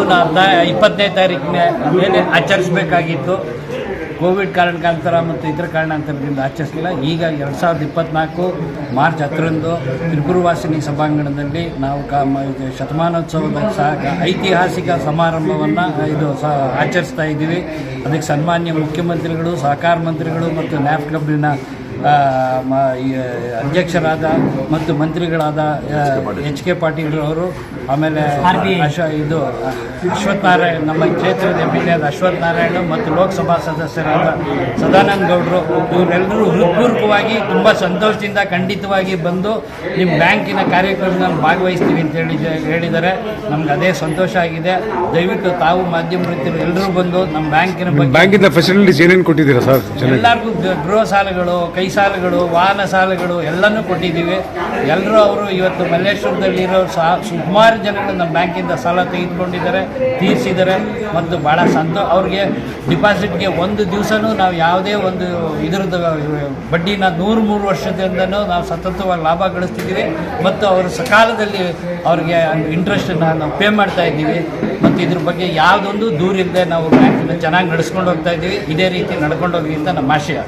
ಹದಿನಾ ಇಪ್ಪತ್ತನೇ ತಾರೀಕಿನ ಮೇಲೆ ಆಚರಿಸಬೇಕಾಗಿತ್ತು. ಕೋವಿಡ್ ಕಾರಣಕಾಂತರ ಮತ್ತು ಇತರ ಕಾರಣಾಂತರದಿಂದ ಆಚರಿಸಲಿಲ್ಲ. ಈಗ ಎರಡು ಸಾವಿರದ ಇಪ್ಪತ್ತ್ನಾಲ್ಕು ಮಾರ್ಚ್ ಹತ್ತರಂದು ತ್ರಿಪುರವಾಸಿನಿ ಸಭಾಂಗಣದಲ್ಲಿ ನಾವು ಶತಮಾನೋತ್ಸವದ ಸಹ ಐತಿಹಾಸಿಕ ಸಮಾರಂಭವನ್ನು ಇದು ಸಹ ಆಚರಿಸ್ತಾ ಇದ್ದೀವಿ. ಅದಕ್ಕೆ ಸನ್ಮಾನ್ಯ ಮುಖ್ಯಮಂತ್ರಿಗಳು, ಸಹಕಾರ ಮಂತ್ರಿಗಳು ಮತ್ತು ನ್ಯಾಪ್ ಕ್ಲಬ್ನ ಅಧ್ಯಕ್ಷರಾದ ಮತ್ತು ಮಂತ್ರಿಗಳಾದ ಎಚ್ ಕೆ ಪಾಟೀಲ್ ಅವರು ಆಮೇಲೆ ಅಶ್ವ ಇದು ಅಶ್ವಥ್ ನಾರಾಯಣ್ ನಮ್ಮ ಕ್ಷೇತ್ರದ ಎಂ ಪಿ ಆದ ಅಶ್ವಥ್ ನಾರಾಯಣ ಮತ್ತು ಲೋಕಸಭಾ ಸದಸ್ಯರಾದ ಸದಾನಂದ ಗೌಡರು ಇವರೆಲ್ಲರೂ ಹೃತ್ಪೂರ್ವಕವಾಗಿ ತುಂಬ ಸಂತೋಷದಿಂದ ಖಂಡಿತವಾಗಿ ಬಂದು ನಿಮ್ಮ ಬ್ಯಾಂಕಿನ ಕಾರ್ಯಕ್ರಮದಲ್ಲಿ ಭಾಗವಹಿಸ್ತೀವಿ ಅಂತ ಹೇಳಿ ಹೇಳಿದ್ದಾರೆ ನಮ್ಗೆ ಅದೇ ಸಂತೋಷ ಆಗಿದೆ. ದಯವಿಟ್ಟು ತಾವು ಮಾಧ್ಯಮ ವೃತ್ತಿರು ಎಲ್ಲರೂ ಬಂದು ನಮ್ಮ ಬ್ಯಾಂಕಿನ ಬ್ಯಾಂಕಿನ ಫೆಸಿಲಿಟೀಸ್ ಏನೇನು ಕೊಟ್ಟಿದ್ದೀರಾ ಸರ್? ಎಲ್ಲರಿಗೂ ಗೃಹ ಸಾಲಗಳು ಕೈ ಸಾಲಗಳು, ವಾಹನ ಸಾಲಗಳು ಎಲ್ಲನೂ ಕೊಟ್ಟಿದ್ದೀವಿ. ಎಲ್ಲರೂ ಅವರು ಇವತ್ತು ಮಲ್ಲೇಶ್ವರದಲ್ಲಿರೋ ಸಾ, ಸುಮಾರು ಜನಗಳು ನಮ್ಮ ಬ್ಯಾಂಕಿಂದ ಸಾಲ ತೆಗೆದುಕೊಂಡಿದ್ದಾರೆ, ತೀರಿಸಿದ್ದಾರೆ. ಮತ್ತು ಭಾಳ ಸಂತೋ, ಅವ್ರಿಗೆ ಡಿಪಾಸಿಟ್ಗೆ ಒಂದು ದಿವಸನೂ ನಾವು ಯಾವುದೇ ಒಂದು ಇದ್ರದ್ದು, ಬಡ್ಡಿನ ನೂರು, ಮೂರು ವರ್ಷದಿಂದನೂ ನಾವು ಸತತವಾಗಿ ಲಾಭ ಗಳಿಸ್ತಿದ್ದೀವಿ. ಮತ್ತು ಅವರು ಸಕಾಲದಲ್ಲಿ ಅವ್ರಿಗೆ ಇಂಟ್ರೆಸ್ಟನ್ನು ನಾವು ಪೇ ಮಾಡ್ತಾ ಇದ್ದೀವಿ. ಮತ್ತು ಇದ್ರ ಬಗ್ಗೆ ಯಾವುದೊಂದು ದೂರಿಲ್ಲದೆ ನಾವು ಬ್ಯಾಂಕನ್ನು ಚೆನ್ನಾಗಿ ನಡೆಸ್ಕೊಂಡು ಹೋಗ್ತಾ ಇದ್ದೀವಿ. ಇದೇ ರೀತಿ ನಡ್ಕೊಂಡು ಹೋಗಿ ಅಂತ ನಮ್ಮ ಆಶಯ.